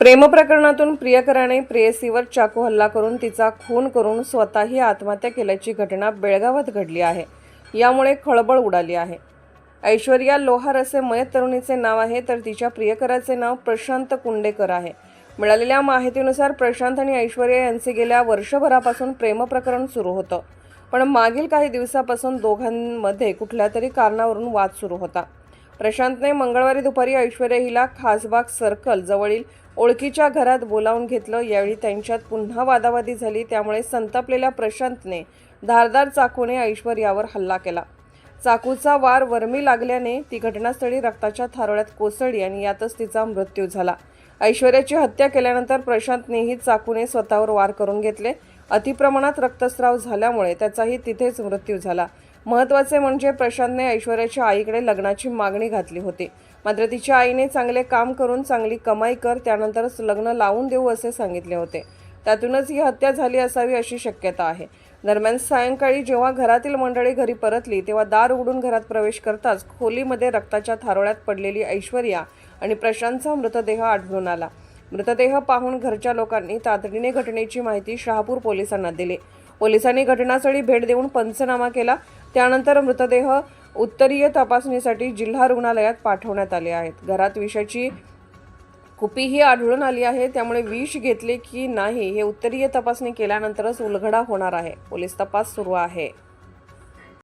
प्रेमप्रकरणातून प्रियकराने प्रेयसीवर चाकू हल्ला करून तिचा खून करून स्वतःही आत्महत्या केल्याची घटना बेळगावात घडली आहे. यामुळे खळबळ उडाली आहे. ऐश्वर्या लोहार असे मयत तरुणीचे नाव आहे तर तिच्या प्रियकराचे नाव प्रशांत कुंडेकर आहे. मिळालेल्या माहितीनुसार प्रशांत आणि ऐश्वर्या यांचे गेल्या वर्षभरापासून प्रेमप्रकरण सुरू होतं. पण मागील काही दिवसापासून दोघांमध्ये कुठल्या तरी कारणावरून वाद सुरू होता. प्रशांतने मंगळवारी दुपारी ऐश्वर्या हिला खासबाग सर्कल जवळील ओळखीच्या घरात बोलावून घेतलं. यावेळी त्यांच्यात पुन्हा वादावादी झाली. त्यामुळे संतापलेल्या प्रशांतने धारदार चाकूने ऐश्वर्यावर हल्ला केला. चाकूचा वार वर्मी लागल्याने ती घटनास्थळी रक्ताच्या थारोळ्यात कोसळली आणि यातच तिचा मृत्यू झाला. ऐश्वर्याची हत्या केल्यानंतर प्रशांतनेही चाकूने स्वतःवर वार करून घेतले. अतिप्रमाणात रक्तस्राव झाल्यामुळे त्याचाही तिथेच मृत्यू झाला. महत्त्वाचे म्हणजे प्रशांतने ऐश्वर्याच्या आईकडे लग्नाची मागणी घातली होती. मात्र तिच्या आईने चांगले काम करून चांगली कमाई कर त्यानंतरच लग्न लावून देऊ असे सांगितले होते. त्यातूनच ही हत्या झाली असावी अशी शक्यता आहे. दरम्यान सायंकाळी जेव्हा घरातील मंडळी घरी परतली तेव्हा दार उघडून घरात प्रवेश करताच खोलीमध्ये रक्ताच्या थारोळ्यात पडलेली ऐश्वर्या आणि प्रशांतचा मृतदेह आढळून आला. मृतदेह पाहून घरच्या लोकांनी तातडीने घटनेची माहिती शहापूर पोलिसांना दिली. पोलिसांनी घटनास्थळी भेट देऊन पंचनामा केला. त्यानंतर मृतदेह उत्तरीय तपासणीसाठी जिल्हा रुग्णालयात पाठवण्यात आले आहेत. घरात विषाची कुपीही आढळून आली आहे. त्यामुळे विष घेतले की नाही हे उत्तरीय तपासणी केल्यानंतरच उलगडा होणार आहे. पोलीस तपास सुरू आहे.